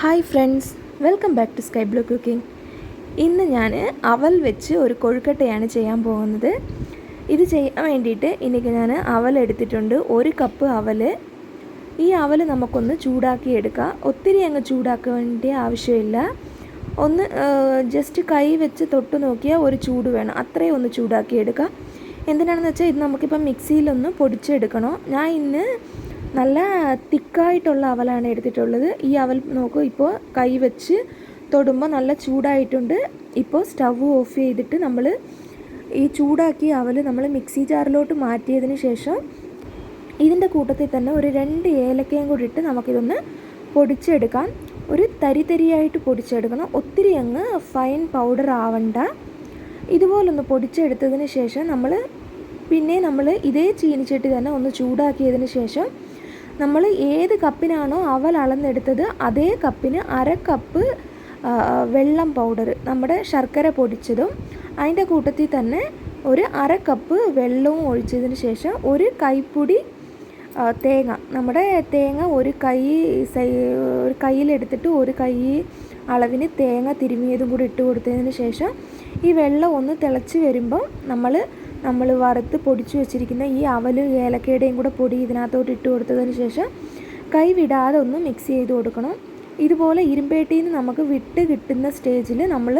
Hi friends welcome back to Sky Blue Cooking. ഇന്ന് ഞാൻ അവൽ വെച്ച് ഒരു കൊഴുക്കട്ടയാണ് ചെയ്യാൻ പോകുന്നത്. ഇത് ചെയ്യാൻ വേണ്ടിയിട്ട് എനിക്ക് ഞാൻ അവൽ എടുത്തിട്ടുണ്ട് ഒരു കപ്പ് അവൽ. ഈ അവൽ നമുക്കൊന്ന് ചൂടാക്കി എടുക്കാം. ഒത്തിരി അങ്ങ് ചൂടാക്കേണ്ട ആവശ്യമില്ല. ഒന്ന് ജസ്റ്റ് കൈ വെച്ച് തൊട്ട് നോക്കിയാൽ ഒരു ചൂട് വേണം. അത്രയും ഒന്ന് ചൂടാക്കി എടുക്കുക എന്തിനാണെന്ന് വെച്ചാൽ ഇത് നമുക്കിപ്പം മിക്സിയിലൊന്ന് പൊടിച്ചെടുക്കണം. ഞാൻ ഇന്ന് നല്ല തിക്കായിട്ടുള്ള അവലാണ് എടുത്തിട്ടുള്ളത്. ഈ അവൽ നോക്കൂ ഇപ്പോൾ കൈ വെച്ച് തൊടുമ്പോൾ നല്ല ചൂടായിട്ടുണ്ട്. ഇപ്പോൾ സ്റ്റവ് ഓഫ് ചെയ്തിട്ട് നമ്മൾ ഈ ചൂടാക്കിയ അവൽ നമ്മൾ മിക്സി ജാറിലോട്ട് മാറ്റിയതിന് ശേഷം ഇതിന്റെ കൂട്ടത്തിൽ തന്നെ ഒരു രണ്ട് ഏലക്കയും കൂടി ഇട്ട് നമുക്കിതൊന്ന് പൊടിച്ചെടുക്കാം. ഒരു തരി തരിയായിട്ട് പൊടിച്ചെടുക്കണം. ഒത്തിരി അങ്ങ് ഫൈൻ പൗഡർ ആവണ്ട. ഇതുപോലൊന്ന് പൊടിച്ചെടുത്തതിന് ശേഷം നമ്മൾ പിന്നെ നമ്മൾ ഇതേ ചീനിച്ചട്ടി തന്നെ ഒന്ന് ചൂടാക്കിയതിന് ശേഷം നമ്മൾ ഏത് കപ്പിനാണോ അവൽ അളന്നെടുത്തത് അതേ കപ്പിന് അര കപ്പ് വെള്ളം പൗഡർ നമ്മുടെ ശർക്കര പൊടിച്ചതും അതിന്റെ കൂട്ടത്തിൽ തന്നെ ഒരു അര കപ്പ് വെള്ളവും ഒഴിച്ചതിന് ശേഷം ഒരു കൈപ്പൊടി തേങ്ങ. നമ്മുടെ തേങ്ങ ഒരു കൈ ഒരു കയ്യിലെടുത്തിട്ട് ഒരു കൈ അളവിന് തേങ്ങ തിരുമിയതും കൂടി ഇട്ട് കൊടുത്തതിന് ശേഷം ഈ വെള്ളം ഒന്ന് തിളച്ച് വരുമ്പോൾ നമ്മൾ നമ്മൾ വറുത്ത് പൊടിച്ചു വെച്ചിരിക്കുന്ന ഈ അവൽ ഏലക്കയുടെയും കൂടെ പൊടി ഇതിനകത്തോട്ട് ഇട്ട് കൊടുത്തതിന് ശേഷം കൈവിടാതെ ഒന്ന് മിക്സ് ചെയ്ത് കൊടുക്കണം. ഇതുപോലെ ഇരുമ്പേട്ടിയിൽ നിന്ന് നമുക്ക് വിട്ട് കിട്ടുന്ന സ്റ്റേജിൽ നമ്മൾ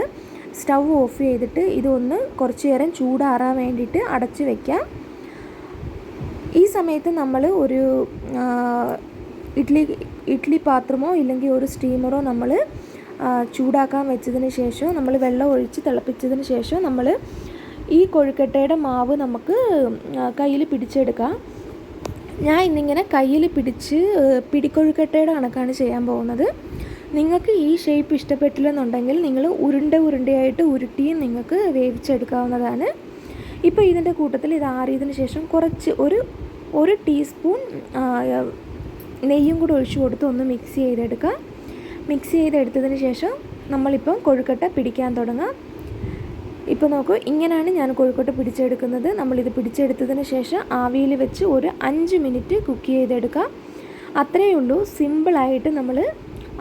സ്റ്റൗ ഓഫ് ചെയ്തിട്ട് ഇതൊന്ന് കുറച്ച് നേരം ചൂടാറാൻ വേണ്ടിയിട്ട് അടച്ചു വയ്ക്കാം ഈ സമയത്ത് നമ്മൾ ഒരു ഇഡ്ഡലി ഇഡ്ഡലി പാത്രമോ ഇല്ലെങ്കിൽ ഒരു സ്റ്റീമറോ നമ്മൾ ചൂടാക്കാൻ വെച്ചതിന് ശേഷം നമ്മൾ വെള്ളം ഒഴിച്ച് തിളപ്പിച്ചതിന് ശേഷം നമ്മൾ ഈ കൊഴുക്കട്ടയുടെ മാവ് നമുക്ക് കയ്യിൽ പിടിച്ചെടുക്കാം. ഞാൻ ഇന്നിങ്ങനെ കയ്യിൽ പിടിച്ച് പിടിക്കൊഴുക്കട്ടയുടെ കണക്കാണ് ചെയ്യാൻ പോകുന്നത്. നിങ്ങൾക്ക് ഈ ഷേപ്പ് ഇഷ്ടപ്പെട്ടില്ലെന്നുണ്ടെങ്കിൽ നിങ്ങൾ ഉരുണ്ട ഉരുണ്ടയായിട്ട് ഉരുട്ടിയും നിങ്ങൾക്ക് വേവിച്ചെടുക്കാവുന്നതാണ്. ഇപ്പോൾ ഇതിന്റെ കൂട്ടത്തിൽ ഇത് ആറിയതിന് ശേഷം കുറച്ച് ഒരു ഒരു ടീസ്പൂൺ നെയ്യും കൂടെ ഒഴിച്ചു കൊടുത്ത് ഒന്ന് മിക്സ് ചെയ്തെടുക്കുക മിക്സ് ചെയ്തെടുത്തതിന് ശേഷം നമ്മളിപ്പം കൊഴുക്കട്ട പിടിക്കാൻ തുടങ്ങാം. ഇപ്പോൾ നോക്കൂ ഇങ്ങനെയാണ് ഞാൻ കോഴിക്കോട്ട് പിടിച്ചെടുക്കുന്നത്. നമ്മളിത് പിടിച്ചെടുത്തതിന് ശേഷം ആവിയിൽ വെച്ച് ഒരു അഞ്ച് മിനിറ്റ് കുക്ക് ചെയ്തെടുക്കാം. അത്രയേ ഉള്ളൂ. സിമ്പിളായിട്ട് നമ്മൾ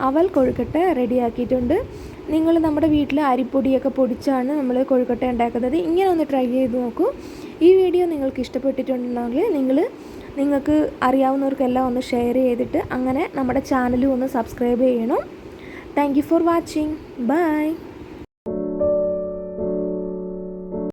അവൽ കൊഴുക്കട്ട റെഡിയാക്കിയിട്ടുണ്ട്. നിങ്ങൾ നമ്മുടെ വീട്ടിൽ അരിപ്പൊടിയൊക്കെ പൊടിച്ചാണ് നമ്മൾ കൊഴുക്കട്ട ഉണ്ടാക്കുന്നത്. ഇങ്ങനെ ഒന്ന് ട്രൈ ചെയ്ത് നോക്കൂ. ഈ വീഡിയോ നിങ്ങൾക്ക് ഇഷ്ടപ്പെട്ടിട്ടുണ്ടെങ്കിൽ നിങ്ങൾ നിങ്ങൾക്ക് അറിയാവുന്നവർക്കെല്ലാം ഒന്ന് ഷെയർ ചെയ്തിട്ട് അങ്ങനെ നമ്മുടെ ചാനലും ഒന്ന് സബ്സ്ക്രൈബ് ചെയ്യണം. Thank for watching bye